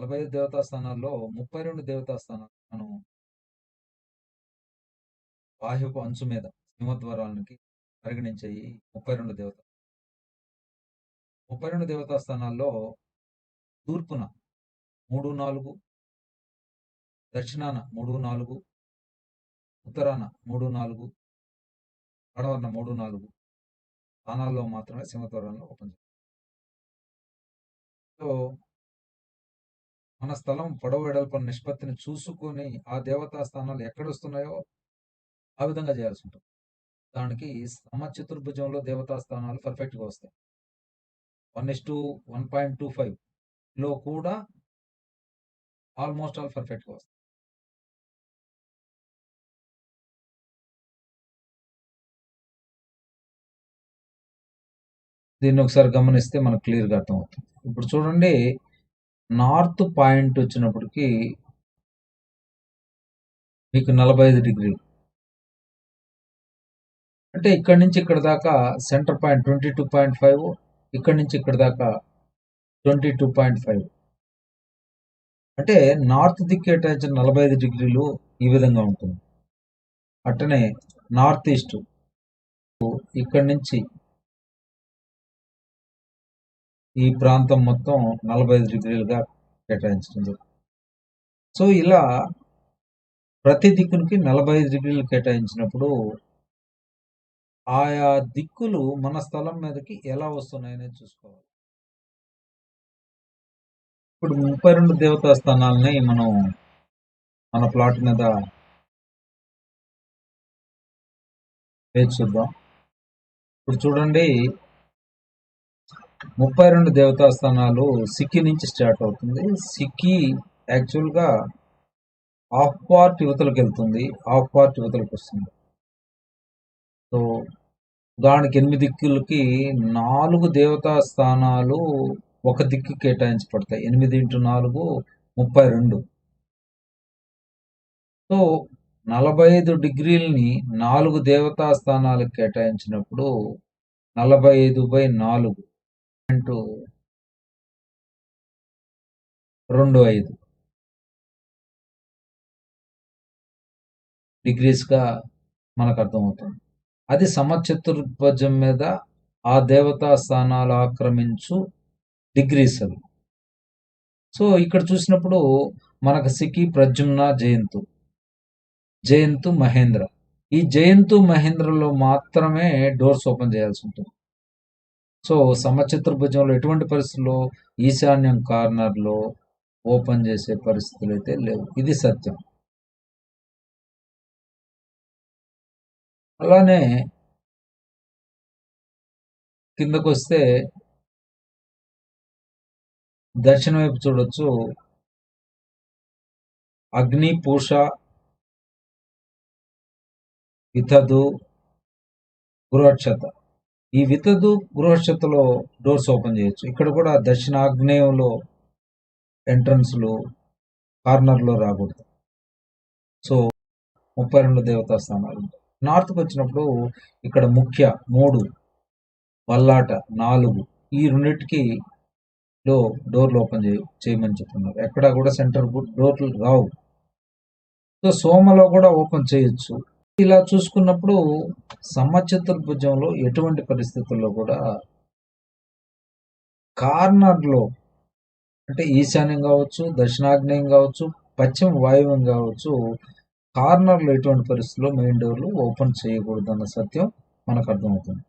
నలభై ఐదు దేవతాస్థానాల్లో ముప్పై రెండు దేవతాస్థానాలు మనం బాహ్యపు అంచు మీద సింహద్వారాలకి పరిగణించాయి ముప్పై రెండు దేవత. ముప్పై రెండు దేవతా స్థానాల్లో తూర్పున మూడు నాలుగు దక్షిణాన మూడు నాలుగు ఉత్తరాన మూడు నాలుగు పడవన మూడు నాలుగు స్థానాల్లో మాత్రమే సింహద్వారాలను ఓపెన్ చేస్తారు. సో మన స్థలం పొడవు వెడల్పు నిష్పత్తిని చూసుకొని ఆ దేవతా స్థానాలు ఎక్కడ వస్తున్నాయో ఆ విధంగా చేయాల్సి ఉంటుంది. దానికి సమచతుర్భుజంలో దేవతా స్థానాలు పర్ఫెక్ట్గా వస్తాయి. One is to one point two ఫైవ్లో కూడా ఆల్మోస్ట్ ఆల్ పర్ఫెక్ట్గా వస్తాయి. దీన్ని ఒకసారి గమనిస్తే మనకు క్లియర్గా అర్థమవుతుంది. ఇప్పుడు చూడండి నార్త్ పాయింట్ వచ్చినప్పటికి మీకు నలభై ఐదు డిగ్రీలు. అంటే ఇక్కడ నుంచి ఇక్కడ దాకా centre point twenty two point five ఇక్కడ నుంచి ఇక్కడ దాకా ట్వంటీ టూ పాయింట్ ఫైవ్. అంటే నార్త్ దిక్కు కేటాయించిన నలభై ఐదు డిగ్రీలు ఈ విధంగా ఉంటుంది. అట్టనే నార్త్ ఈస్ట్. ఇక్కడ నుంచి ఈ ప్రాంతం మొత్తం నలభై ఐదు డిగ్రీలుగా కేటాయించడం సో ఇలా ప్రతి దిక్కునికి నలభై ఐదు డిగ్రీలు కేటాయించినప్పుడు ఆయా దిక్కులు మన స్థలం మీదకి ఎలా వస్తున్నాయనేది చూసుకోవాలి. ఇప్పుడు ముప్పై రెండు దేవతా స్థానాలని మనం మన ప్లాట్ మీద వేచి చూద్దాం ఇప్పుడు చూడండి ముప్పై రెండు దేవతాస్థానాలు సిక్కి నుంచి స్టార్ట్ అవుతుంది. సిక్కి యాక్చువల్గా హాఫ్ పార్ట్ యువతలకు వెళ్తుంది హాఫ్ పార్ట్ యువతలకు వస్తుంది. సో దానికి ఎనిమిది దిక్కులకి నాలుగు దేవతా స్థానాలు ఒక దిక్కు కేటాయించబడతాయి. ఎనిమిది ఇంటూ నాలుగు ముప్పై రెండు. సో నలభై ఐదు డిగ్రీలని నాలుగు దేవతా స్థానాలకు కేటాయించినప్పుడు నలభై ఐదు బై నాలుగు. ఇంటూ రెండు ఐదు. డిగ్రీస్గా మనకు అర్థమవుతుంది. అది సమచతుర్భుజం మీద ఆ దేవతా స్థానాలు ఆక్రమించు డిగ్రీస్ అవి సో ఇక్కడ చూసినప్పుడు మనకు సికి ప్రజుమ్న జయంతు. జయంతు మహేంద్ర. ఈ జయంతు మహేంద్రలో మాత్రమే డోర్స్ ఓపెన్ చేయాల్సి ఉంటుంది. సో సమచతుర్భుజంలో ఎటువంటి పరిస్థితుల్లో ఈశాన్యం కార్నర్లో ఓపెన్ చేసే పరిస్థితులు అయితే లేవు. ఇది సత్యం. అలానే కిందకు వస్తే దక్షిణ వైపు చూడొచ్చు. అగ్ని పూష వితదు గృహక్షత ఈ వితదు గృహక్షతలో డోర్స్ ఓపెన్ చేయొచ్చు. ఇక్కడ కూడా దక్షిణాగ్నేయంలో ఎంట్రన్స్లు కార్నర్లో రాకూడదు. సో ముప్పై రెండు దేవతా స్థానాలు నార్త్కి వచ్చినప్పుడు ఇక్కడ ముఖ్య మూడు వల్లాట నాలుగు ఈ రెండింటికి లో డోర్లు ఓపెన్ చేయ చేయమని చెప్తున్నారు. ఎక్కడ కూడా సెంటర్ డోర్లు రావు. సో సోమలో కూడా ఓపెన్ చేయొచ్చు. ఇలా చూసుకున్నప్పుడు సమచతుర్భుజంలో ఎటువంటి పరిస్థితుల్లో కూడా కార్నర్లో అంటే ఈశాన్యం కావచ్చు దక్షిణాగ్నేయం కావచ్చు పశ్చిమ వాయువ్యం కావచ్చు కార్నర్లో ఎటువంటి పరిస్థితుల్లో మెయిన్ డోర్లు ఓపెన్ చేయకూడదు అన్న సత్యం మనకు అర్థమవుతుంది.